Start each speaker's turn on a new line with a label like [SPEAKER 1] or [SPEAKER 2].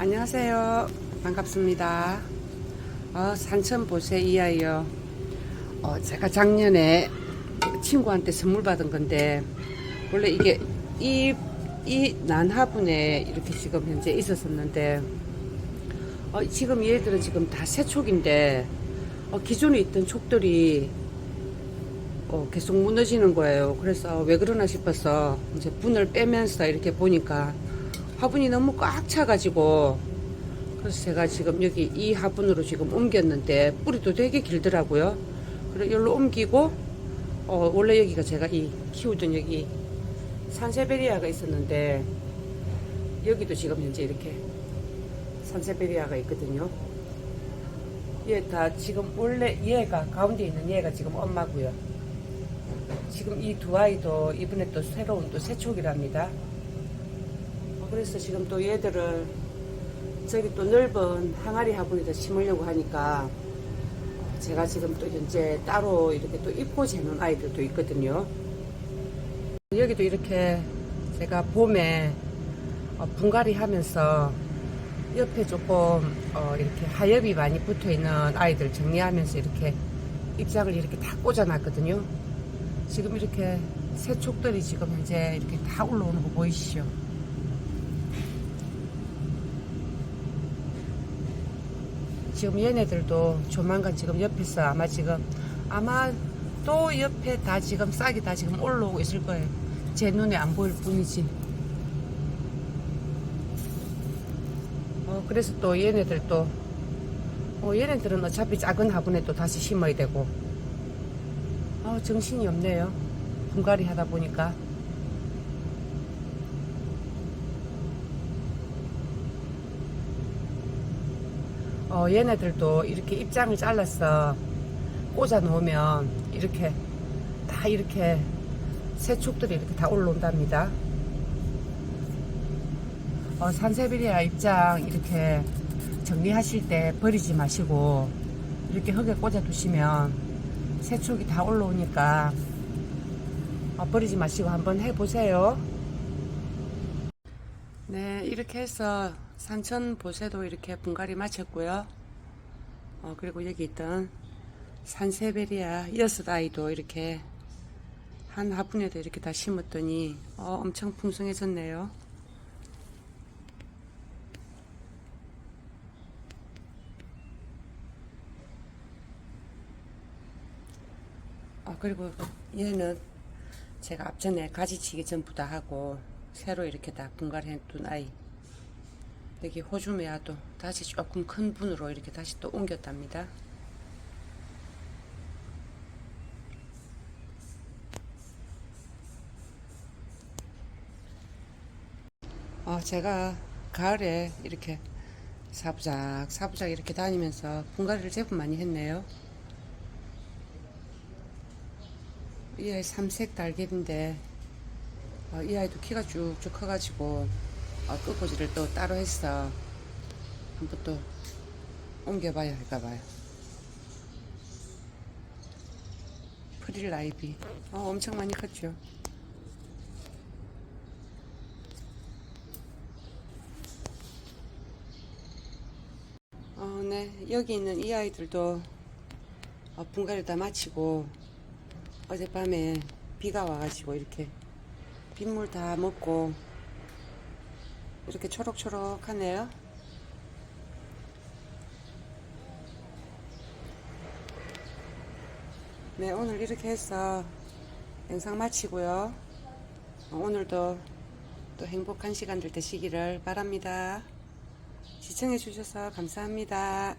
[SPEAKER 1] 안녕하세요. 반갑습니다. 어, 산천 보세 이하이요. 어, 제가 작년에 친구한테 선물 받은 건데, 원래 이게 이, 이 난화분에 이렇게 지금 현재 있었었는데, 어, 지금 얘들은 지금 다 새촉인데, 어, 기존에 있던 촉들이 어, 계속 무너지는 거예요. 그래서 왜 그러나 싶어서 이제 분을 빼면서 이렇게 보니까 화분이 너무 꽉 차가지고 그래서 제가 지금 여기 이 화분으로 지금 옮겼는데 뿌리도 되게 길더라고요. 그래 여기로 옮기고 어, 원래 여기가 제가 이 키우던 여기 산세베리아가 있었는데 여기도 지금 현재 이렇게 산세베리아가 있거든요. 얘 다 지금 원래 얘가 가운데 있는 얘가 지금 엄마고요. 지금 이 두 아이도 이번에 또 새로운 또 새촉이랍니다. 어, 그래서 지금 또 얘들을 저기 또 넓은 항아리 화분에다 심으려고 하니까 제가 지금 또 현재 따로 이렇게 또 입고 재는 아이들도 있거든요. 여기도 이렇게 제가 봄에 어, 분갈이 하면서 옆에 조금 어, 이렇게 하엽이 많이 붙어 있는 아이들 정리하면서 이렇게 입장을 이렇게 다 꽂아놨거든요. 지금 이렇게 새촉들이 지금 현재 이렇게 다 올라오는 거 보이시죠? 지금 얘네들도 조만간 지금 옆에서 아마 지금 아마 또 옆에 다 지금 싹이 다 지금 올라오고 있을 거예요. 제 눈에 안 보일 뿐이지. 어, 그래서 또 얘네들 또, 어, 얘네들은 어차피 작은 화분에 또 다시 심어야 되고. 어, 정신이 없네요. 분갈이 하다 보니까. 어, 얘네들도 이렇게 입장을 잘라서 꽂아 놓으면 이렇게 다 이렇게 새촉들이 이렇게 다 올라온답니다. 어, 산세베리아 입장 이렇게 정리하실 때 버리지 마시고 이렇게 흙에 꽂아 두시면 새촉이 다 올라오니까 어, 버리지 마시고 한번 해보세요. 네, 이렇게 해서 산천 보세도 이렇게 분갈이 마쳤고요. 어, 그리고 여기 있던 산세베리아 여섯 아이도 이렇게 한 화분에도 이렇게 다 심었더니 어, 엄청 풍성해졌네요. 어, 그리고 얘는 제가 앞전에 가지치기 전부 다 하고 새로 이렇게 다 분갈해 둔 아이 여기 호주 메아도 다시 조금 큰 분으로 이렇게 다시 또 옮겼답니다. 어, 제가 가을에 이렇게 사부작 사부작 이렇게 다니면서 분갈이를 제법 많이 했네요. 이 아이 삼색 달걀인데 어, 이 아이도 키가 쭉쭉 커가지고 어, 끝꽂이를 또 따로 했어. 한번 또 옮겨봐야 할까봐요. 프릴 라이비. 어, 엄청 많이 컸죠. 어, 네. 여기 있는 이 아이들도 어, 분갈이 다 마치고 어젯밤에 비가 와가지고 이렇게 빗물 다 먹고 이렇게 초록초록하네요. 네, 오늘 이렇게 해서 영상 마치고요. 어, 오늘도 또 행복한 시간들 되시기를 바랍니다. 시청해 주셔서 감사합니다.